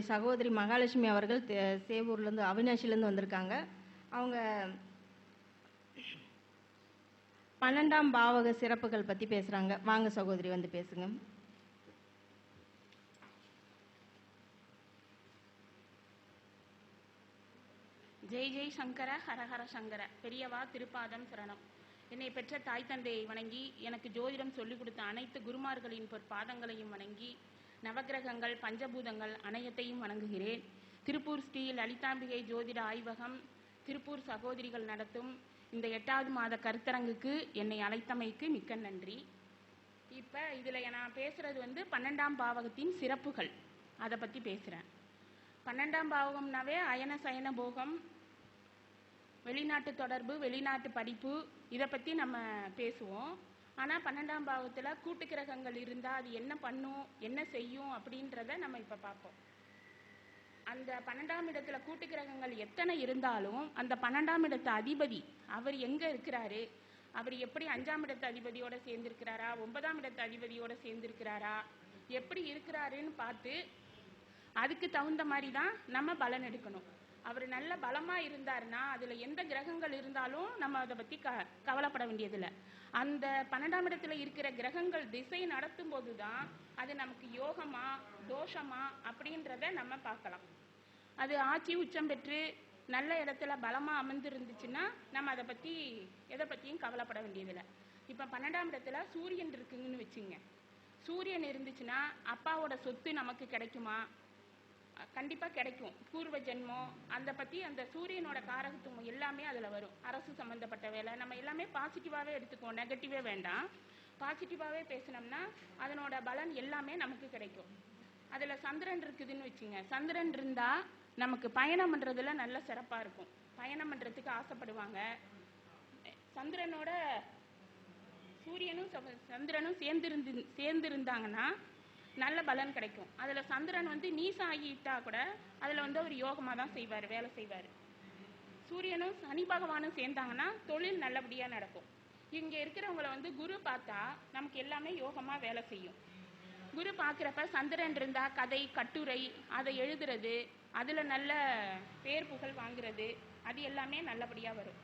என்னுடைய சகோதரி மகாலட்சுமி அவர்கள் சேவூர்லேருந்து அவினாஷிலேருந்து வந்திருக்காங்க. அவங்க பன்னெண்டாம் பாவக சிறப்புகள் பற்றி பேசுகிறாங்க வாங்க சகோதரி வந்து பேசுங்க. ஜெய் ஜெய் சங்கர ஹரஹர சங்கர. பெரியவா திருப்பாதம் சரணம். என்னை பெற்ற தாய் தந்தையை வணங்கி எனக்கு ஜோதிடம் சொல்லிக் கொடுத்த அனைத்து குருமார்களின் பொற்பாதங்களையும் வணங்கி நவக்கிரகங்கள் பஞ்சபூதங்கள் அனைத்தையும் வணங்குகிறேன். திருப்பூர் ஸ்ரீ லலிதாம்பிகை ஜோதிட ஆய்வகம் திருப்பூர் சகோதரிகள் நடத்தும் இந்த எட்டாவது மாத கருத்தரங்குக்கு என்னை அழைத்தமைக்கு மிக்க நன்றி. இப்போ இதில் நான் பேசுகிறது வந்து பன்னெண்டாம் பாவகத்தின் சிறப்புகள். அதை பற்றி பேசுகிறேன் பன்னெண்டாம் பாவகம்னாவே அயன சயன போகம் வெளிநாட்டு தொடர்பு வெளிநாட்டு படிப்பு இதை பற்றி நம்ம பேசுவோம். ஆனால் பன்னெண்டாம் பாவத்தில் கூட்டு கிரகங்கள் இருந்தால் அது என்ன பண்ணும் என்ன செய்யும் அப்படின்றத நம்ம இப்போ பார்ப்போம். அந்த பன்னெண்டாம் இடத்துல கூட்டு கிரகங்கள் எத்தனை இருந்தாலும் அந்த பன்னெண்டாம் இடத்து அதிபதி அவர் எங்க இருக்கிறாரு? அவர் எப்படி அஞ்சாம் இடத்து அதிபதியோட சேர்ந்திருக்கிறாரா? ஒன்பதாம் இடத்து அதிபதியோட சேர்ந்திருக்கிறாரா? எப்படி இருக்கிறாருன்னு பார்த்து அதுக்கு தகுந்த மாதிரி தான் நம்ம பலன் எடுக்கணும். அவர் நல்ல பலமா இருந்தார்னா அதுல எந்த கிரகங்கள் இருந்தாலும் நம்ம அதை பத்தி க கவலைப்பட வேண்டியதில்லை. அந்த பன்னெண்டாம் இடத்துல இருக்கிற கிரகங்கள் திசை நடத்தும் போது தான் அது நமக்கு யோகமா தோஷமா அப்படின்றத நம்ம பார்க்கலாம். அது ஆட்சி உச்சம் பெற்று நல்ல இடத்துல பலமா அமர்ந்துருந்துச்சுன்னா நம்ம அதை பத்தி எதை பத்தியும் கவலைப்பட வேண்டியதில்லை. இப்போ பன்னெண்டாம் இடத்துல சூரியன் இருக்குங்கன்னு வச்சுங்க. சூரியன் இருந்துச்சுன்னா அப்பாவோட சொத்து நமக்கு கிடைக்குமா? கண்டிப்பாக கண்டிப்பா கிடைக்கும். பூர்வ ஜென்மம் அந்த பத்தி அந்த சூரியனோட காரகத்துவம் எல்லாமே அதுல வரும். அரசு சம்பந்தப்பட்ட வேலை நம்ம எல்லாமே பாசிட்டிவாவே எடுத்துக்குவோம். நெகட்டிவே வேண்டாம். பாசிட்டிவாவே பேசினோம்னா அதனோட பலன் எல்லாமே நமக்கு கிடைக்கும். அதுல சந்திரன் இருக்குதுன்னு வச்சுங்க. சந்திரன் இருந்தா நமக்கு பயணம் பண்றதுல நல்ல சிறப்பா இருக்கும். பயணம் பண்றதுக்கு ஆசைப்படுவாங்க. சந்திரனோட சூரியனும் சவ- சந்திரனும் சேர்ந்திருந்து சேர்ந்திருந்தாங்கன்னா நல்ல பலன் கிடைக்கும். அதுல சந்திரன் வந்து நீசம் ஆகிட்டா கூட அதுல வந்து அவர் யோகமா தான் செய்வார் வேலை செய்வார். சூரியனும் சனி பகவானும் சேர்ந்தாங்கன்னா தொழில் நல்லபடியா நடக்கும். இங்க இருக்கிறவங்கள வந்து குரு பார்த்தா நமக்கு எல்லாமே யோகமா வேலை செய்யும். குரு பார்க்குறப்ப சந்திரன் இருந்தா கதை கட்டுரை அதை எழுதுறது அதுல நல்ல பேர் புகழ் வாங்குறது அது எல்லாமே நல்லபடியா வரும்.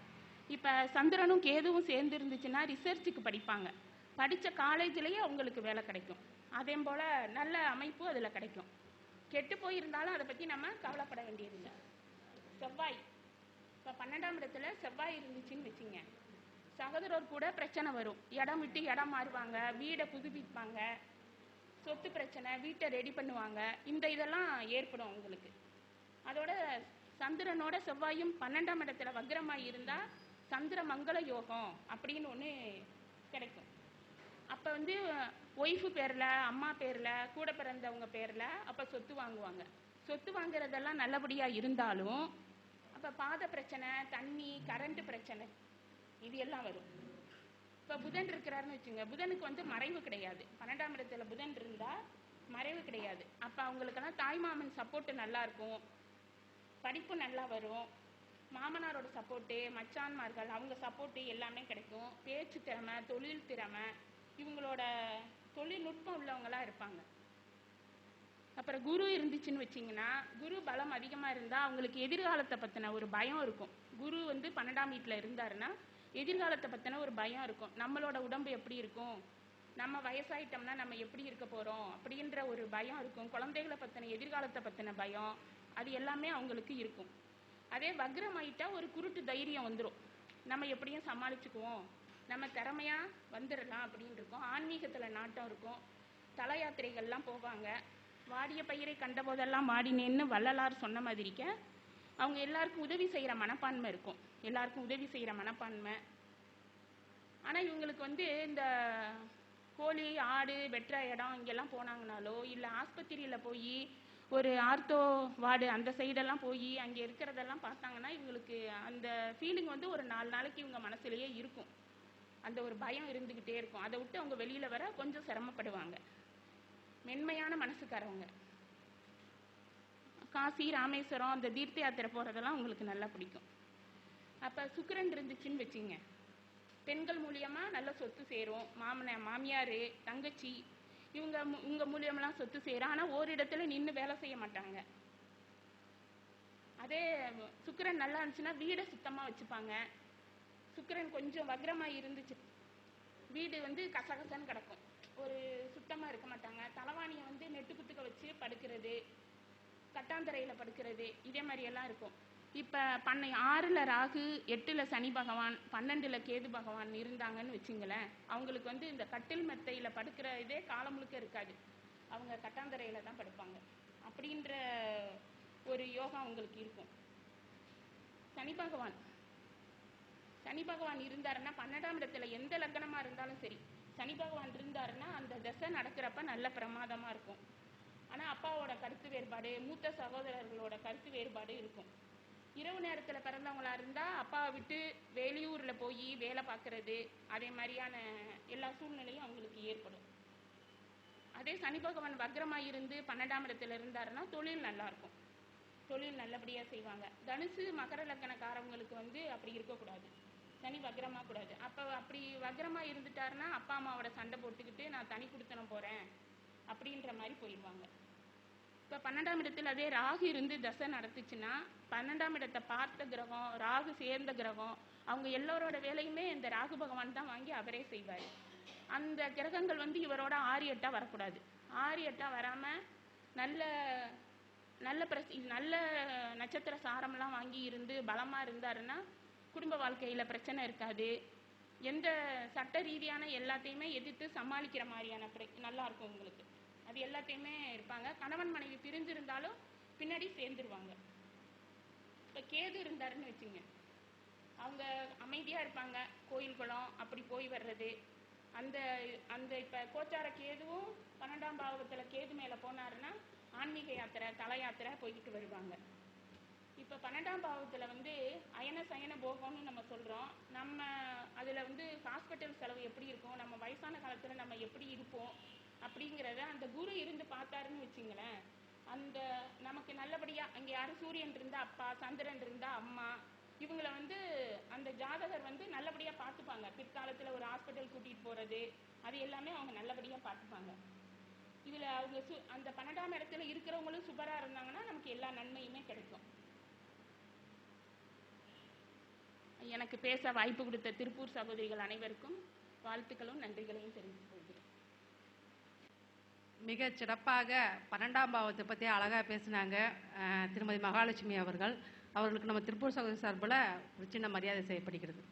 இப்ப சந்திரனும் கேதுவும் சேர்ந்து இருந்துச்சுன்னா ரிசர்ச்சுக்கு படிப்பாங்க. படிச்ச காலேஜ்லயே அவங்களுக்கு வேலை கிடைக்கும். அதே போல் நல்ல அமைப்பு அதில் கிடைக்கும். கெட்டு போயிருந்தாலும் அதை பற்றி நம்ம கவலைப்பட வேண்டியதில்லை. செவ்வாய். இப்போ பன்னெண்டாம் இடத்துல செவ்வாய் இருந்துச்சுன்னு வச்சுங்க. சகோதரர் கூட பிரச்சனை வரும். இடம் விட்டு இடம் மாறுவாங்க. வீடை புதுப்பிப்பாங்க. சொத்து பிரச்சனை வீட்டை ரெடி பண்ணுவாங்க. இந்த இதெல்லாம் ஏற்படும் உங்களுக்கு. அதோட சந்திரனோட செவ்வாயும் பன்னெண்டாம் இடத்துல வக்ரமாக இருந்தால் சந்திர மங்கள யோகம் அப்படின்னு ஒன்று வந்து ஒய்ஃபு பேரில் அம்மா பேரில் கூட பிறந்தவங்க பேரில் அப்போ சொத்து வாங்குவாங்க. சொத்து வாங்குறதெல்லாம் நல்லபடியாக இருந்தாலும் அப்போ பாத பிரச்சனை தண்ணி கரண்ட் பிரச்சனை இது எல்லாம் வரும். இப்போ புதன் இருக்கிறாருன்னு வச்சுங்க புதனுக்கு வந்து மறைவு கிடையாது. பன்னெண்டாம் இடத்துல புதன் இருந்தால் மறைவு கிடையாது. அப்போ அவங்களுக்கெல்லாம் தாய்மாமன் சப்போர்ட் நல்லா இருக்கும். படிப்பு நல்லா வரும். மாமனாரோட சப்போர்ட்டு மச்சான்மார்கள் அவங்க சப்போர்ட்டு எல்லாமே கிடைக்கும். பேச்சு திறமை தொழில் திறமை இவங்களோட தொழில்நுட்பம் உள்ளவங்களா இருப்பாங்க. அப்புறம் குரு இருந்துச்சுன்னு வச்சிங்கன்னா குரு பலம் அதிகமாக இருந்தால் அவங்களுக்கு எதிர்காலத்தை பற்றின ஒரு பயம் இருக்கும். குரு வந்து பன்னெண்டாம் வீட்டில் இருந்தாருன்னா எதிர்காலத்தை பற்றின ஒரு பயம் இருக்கும். நம்மளோட உடம்பு எப்படி இருக்கும்? நம்ம வயசாயிட்டோம்னா நம்ம எப்படி இருக்க போகிறோம் அப்படின்ற ஒரு பயம் இருக்கும். குழந்தைகளை பற்றின எதிர்காலத்தை பற்றின பயம் அது எல்லாமே அவங்களுக்கு இருக்கும். அதே வக்ரமாயிட்டா ஒரு குருட்டு தைரியம் வந்துடும் நம்ம எப்படியும் சமாளிச்சுக்குவோம். நம்ம திறமையாக வந்துடலாம் அப்படின்னு இருக்கோம். ஆன்மீகத்தில் நாட்டம் இருக்கும். தல யாத்திரைகள்லாம் போவாங்க. வாடிய பயிரை கண்டபோதெல்லாம் வாடினேன்னு வள்ளலார் சொன்ன மாதிரிக்க அவங்க எல்லாருக்கும் உதவி செய்கிற மனப்பான்மை இருக்கும். எல்லாருக்கும் உதவி செய்கிற மனப்பான்மை. ஆனால் இவங்களுக்கு வந்து இந்த கோழி ஆடு வெற்ற இடம் இங்கெல்லாம் போனாங்கனாலோ இல்லை ஆஸ்பத்திரியில் போய் ஒரு ஆர்த்தோ வார்டு அந்த சைடெல்லாம் போய் அங்கே இருக்கிறதெல்லாம் பார்த்தாங்கன்னா இவங்களுக்கு அந்த ஃபீலிங் வந்து ஒரு நாலு நாளைக்கு இவங்க மனசுலேயே இருக்கும். அந்த ஒரு பயம் இருந்துக்கிட்டே இருக்கும். அதை விட்டு அவங்க வெளியில் வர கொஞ்சம் சிரமப்படுவாங்க. மென்மையான மனசுக்காரவங்க. காசி ராமேஸ்வரம் அந்த தீர்த்த யாத்திரை போகிறதெல்லாம் உங்களுக்கு நல்லா பிடிக்கும். அப்போ சுக்கிரன் இருந்துச்சுன்னு வச்சுங்க. பெண்கள் மூலியமா நல்ல சொத்து சேரும். மாமன மாமியார் தங்கச்சி இவங்க மு- இவங்க மூலியமெல்லாம் சொத்து சேரும். ஆனால் ஓரிடத்துல நின்று வேலை செய்ய மாட்டாங்க. அதே சுக்கிரன் நல்லா இருந்துச்சுன்னா வீடை சுத்தமாக வச்சுப்பாங்க. சுக்கிரன் கொஞ்சம் வக்ரமாக இருந்துச்சு. வீடு வந்து கசகசன்னு கிடக்கும். ஒரு சுத்தமாக இருக்க மாட்டாங்க. தலைவாணியை வந்து நெட்டு குத்துக்க வச்சு படுக்கிறது கட்டாந்தரையில் படுக்கிறது இதே மாதிரி எல்லாம் இருக்கும். இப்போ பண்ணை ஆறில் ராகு எட்டில் சனி பகவான் பன்னெண்டில் கேது பகவான் இருந்தாங்கன்னு வச்சுங்களேன் அவங்களுக்கு வந்து இந்த கட்டில் மெத்தையில் படுக்கிற இதே காலம் முழுக்க இருக்காது. அவங்க கட்டாந்தரையில் தான் படுப்பாங்க. அப்படின்ற ஒரு யோகா அவங்களுக்கு இருக்கும். சனி பகவான். சனி பகவான் இருந்தாருன்னா பன்னெண்டாம் இடத்துல எந்த லக்னமா இருந்தாலும் சரி சனி பகவான் இருந்தாருன்னா அந்த தசை நடக்கிறப்ப நல்ல பிரமாதமா இருக்கும். ஆனா அப்பாவோட கருத்து வேறுபாடு மூத்த சகோதரர்களோட கருத்து வேறுபாடு இருக்கும். இரவு நேரத்துல பிறந்தவங்களா இருந்தா அப்பாவை விட்டு வெளியூர்ல போய் வேலை பார்க்கறது அதே மாதிரியான எல்லா சூழ்நிலையும் அவங்களுக்கு ஏற்படும். அதே சனி பகவான் வக்ரமா இருந்து பன்னெண்டாம் இடத்துல இருந்தாருன்னா தொழில் நல்லா இருக்கும். தொழில் நல்லபடியா செய்வாங்க. தனுசு மகர லக்கணக்காரவங்களுக்கு வந்து அப்படி இருக்கக்கூடாது. சனி வக்ரமா கூடாது. அப்போ அப்படி வக்ரமா இருந்துட்டாருன்னா அப்பா அம்மாவோட சண்டை போட்டுக்கிட்டு நான் தனி கொடுத்தனம் போகிறேன் அப்படின்ற மாதிரி போயிடுவாங்க. இப்போ பன்னெண்டாம் இடத்துல அதே ராகு இருந்து தசை நடத்துச்சுன்னா பன்னெண்டாம் இடத்தை பார்த்த கிரகம் ராகு சேர்ந்த கிரகம் அவங்க எல்லோரோட வேலையுமே இந்த ராகு பகவான் தான் வாங்கி அவரே செய்வார். அந்த கிரகங்கள் வந்து இவரோட ஆறு எட்டாக வரக்கூடாது. ஆறு எட்டாக வராமல் நல்ல நல்ல பிரஸ் நல்ல நட்சத்திர சாரம்லாம் வாங்கி இருந்து பலமாக இருந்தாருன்னா குடும்ப வாழ்க்கையில் பிரச்சனை இருக்காது. எந்த சட்ட ரீதியான எல்லாத்தையுமே எதிர்த்து சமாளிக்கிற மாதிரியான பிர- நல்லா இருக்கும் உங்களுக்கு. அது எல்லாத்தையுமே இருப்பாங்க. கணவன் மனைவி பிரிஞ்சிருந்தாலும் பின்னாடி சேர்ந்துருவாங்க. இப்போ கேது இருந்தாருன்னு வச்சுங்க. அவங்க அமைதியாக இருப்பாங்க. கோயில் குளம் அப்படி போய் வர்றது. அந்த அந்த இப்போ கோச்சார கேதுவும் பன்னெண்டாம் பாவகத்துல கேது மேலே போனாருன்னா ஆன்மீக யாத்திரை தல யாத்திரை போய்கிட்டு வருவாங்க. இப்ப பன்னெண்டாம் பாவத்துல வந்து அயன சயன போகம்னு நம்ம சொல்றோம். நம்ம அதுல வந்து ஹாஸ்பிட்டல் செலவு எப்படி இருக்கும்? நம்ம வயசான காலத்துல நம்ம எப்படி இருப்போம்? அப்படிங்கிறத அந்த குரு இருந்து பார்த்தாருன்னு வச்சுங்களேன். அந்த நமக்கு நல்லபடியா அங்கே யாரும் சூரியன் இருந்தா அப்பா சந்திரன் இருந்தா அம்மா. இவங்களை வந்து அந்த ஜாதகர் வந்து நல்லபடியா பார்த்துப்பாங்க. பிற்காலத்துல ஒரு ஹாஸ்பிட்டல் கூட்டிட்டு போறது அது எல்லாமே அவங்க நல்லபடியா பார்த்துப்பாங்க. இதுல அவங்க சு அந்த பன்னெண்டாம் இடத்துல இருக்கிறவங்களும் சூப்பராக இருந்தாங்கன்னா நமக்கு எல்லா நன்மையுமே கிடைக்கும். எனக்கு பேச வாய்ப்பு கொடுத்த திருப்பூர் சகோதரிகள் அனைவருக்கும் வாழ்த்துக்களும் நன்றிகளையும் தெரிவித்துக் கொள்கிறேன். மிக சிறப்பாக பன்னெண்டாம் பாவத்தை பற்றி அழகாக பேசினாங்க திருமதி மகாலட்சுமி அவர்கள். அவர்களுக்கு நம்ம திருப்பூர் சகோதரி சார்பில் ஒரு சின்ன மரியாதை செய்யப்படுகிறது.